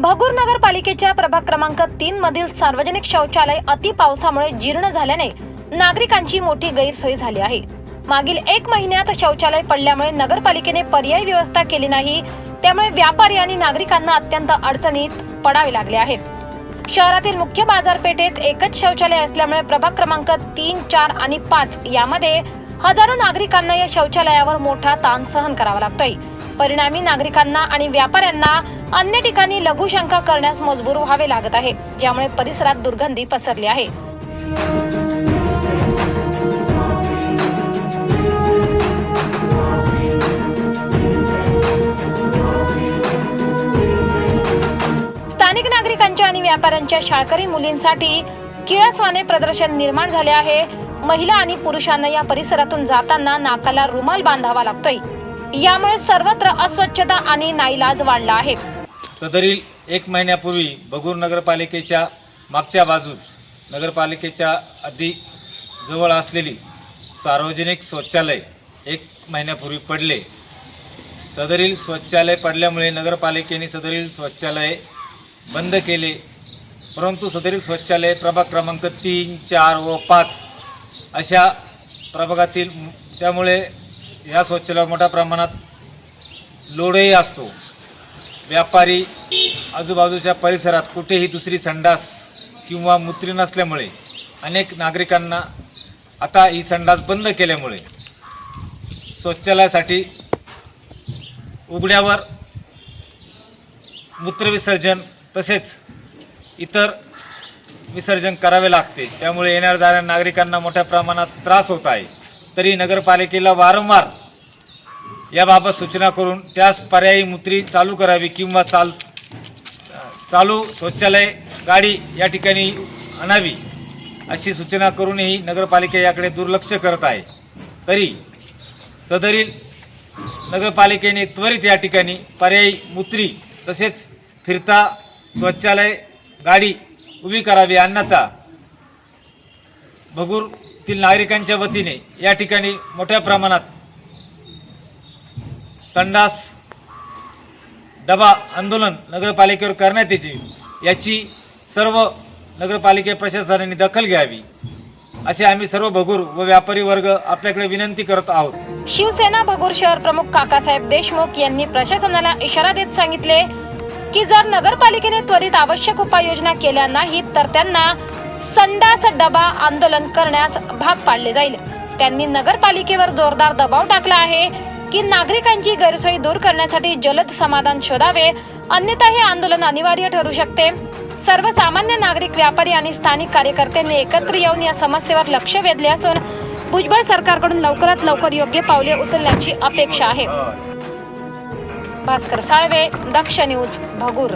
भगूर नगरपालिकेच्या प्रभाग क्रमांक तीन मधील सार्वजनिक शौचालय अति पावसामुळे जीर्ण झाल्याने नागरिकांची मोठी गैरसोय झाली आहे. मागील एक महिन्यात शौचालय पडल्यामुळे नगरपालिकेने पर्यायी व्यवस्था केली नाही त्यामुळे व्यापारी आणि नागरिकांना अत्यंत अडचणीत पडावे लागले आहे. शहरातील मुख्य बाजारपेठेत एकच शौचालय असल्यामुळे प्रभाग क्रमांक तीन चार आणि पाच यामध्ये हजारो नागरिकांना या शौचालयावर मोठा ताण सहन करावा लागतोय. परिणामी नागरिकांना आणि व्यापाऱ्यांना अन्य ठिकाणी लघुशंका करण्यास मजबूर व्हावे लागत आहे ज्यामुळे परिसरात दुर्गंधी पसरली आहे. स्थानिक नागरिकांच्या आणि व्यापाऱ्यांच्या शाळकरी मुलींसाठी किळसवाने प्रदर्शन निर्माण झाले आहे. महिला आणि पुरुषांना या परिसरातून जाताना नाकाला रुमाल बांधावा लागतोय. यामुळे सर्वत्र अस्वच्छता आणि नाईलाज वाढला आहे. सदरील एक महिन्यापूर्वी बगूर नगरपालिकेच्या मागच्या बाजूस नगरपालिकेच्या अगदी जवळ असलेली सार्वजनिक शौचालय एक महिन्यापूर्वी पडले. सदरील शौचालय पडल्यामुळे नगरपालिकेने सदरील शौचालय बंद केले. परंतु सदरील शौचालय प्रभाग क्रमांक तीन चार व पाच अशा प्रभागातील त्यामुळे या स्वच्छला मोठ्या प्रमाणात लोडही असतो. व्यापारी आजूबाजूच्या परिसरात कुठेही दुसरी संडास किंवा मूत्री नसल्यामुळे अनेक नागरिकांना आता ही संडास बंद केल्यामुळे शौचालयासाठी उघड्यावर मूत्रविसर्जन तसेच इतर विसर्जन करावे लागते. त्यामुळे येणाऱ्या जाणाऱ्या नागरिकांना मोठ्या प्रमाणात त्रास होत आहे. तरी नगरपालिकेला वारंवार याबाबत सूचना करून त्यास पर्यायी मूत्री चालू करावी किंवा चाल चालू शौचालय गाडी या ठिकाणी आणावी अशी सूचना करूनही नगरपालिका याकडे दुर्लक्ष करत आहे. तरी सदरील नगरपालिकेने त्वरित या ठिकाणी पर्यायी मूत्री तसेच फिरता शौचालय गाडी उभी करावी अन्यथा भगूरतील नागरिकांच्या वतीने या ठिकाणी मोठ्या प्रमाणात संडास डबा आंदोलन नगरपालिकेवर करण्यात येते याची सर्व नगरपालिके प्रशासनाने दखल घ्यावी असे आम्ही सर्व भगूर व व्यापारी वर्ग आपल्याकडे विनंती करत आहोत. शिवसेना भगूर शहर प्रमुख काकासाहेब देशमुख यांनी प्रशासनाला इशारा देत सांगितले की जर नगरपालिकेने त्वरित आवश्यक उपाययोजना केल्या नाहीत तर त्यांना संडास डबा आंदोलन करण्यास भाग पाडले जाईल. त्यांनी नगरपालिकेवर जोरदार दबाव टाकला आहे की नागरिकांची गैरसोय दूर करण्यासाठी जलद समाधान शोधावे अन्यथा हे आंदोलन अनिवार्य ठरू शकते. सर्वसामान्य नागरिक व्यापारी आणि स्थानिक कार्यकर्त्यांनी एकत्र येऊन या समस्येवर लक्ष वेधले असून भुजबळ सरकारकडून लवकरात लवकर योग्य पावले उचलण्याची अपेक्षा आहे. भास्कर साळवे दक्ष न्यूज भगूर.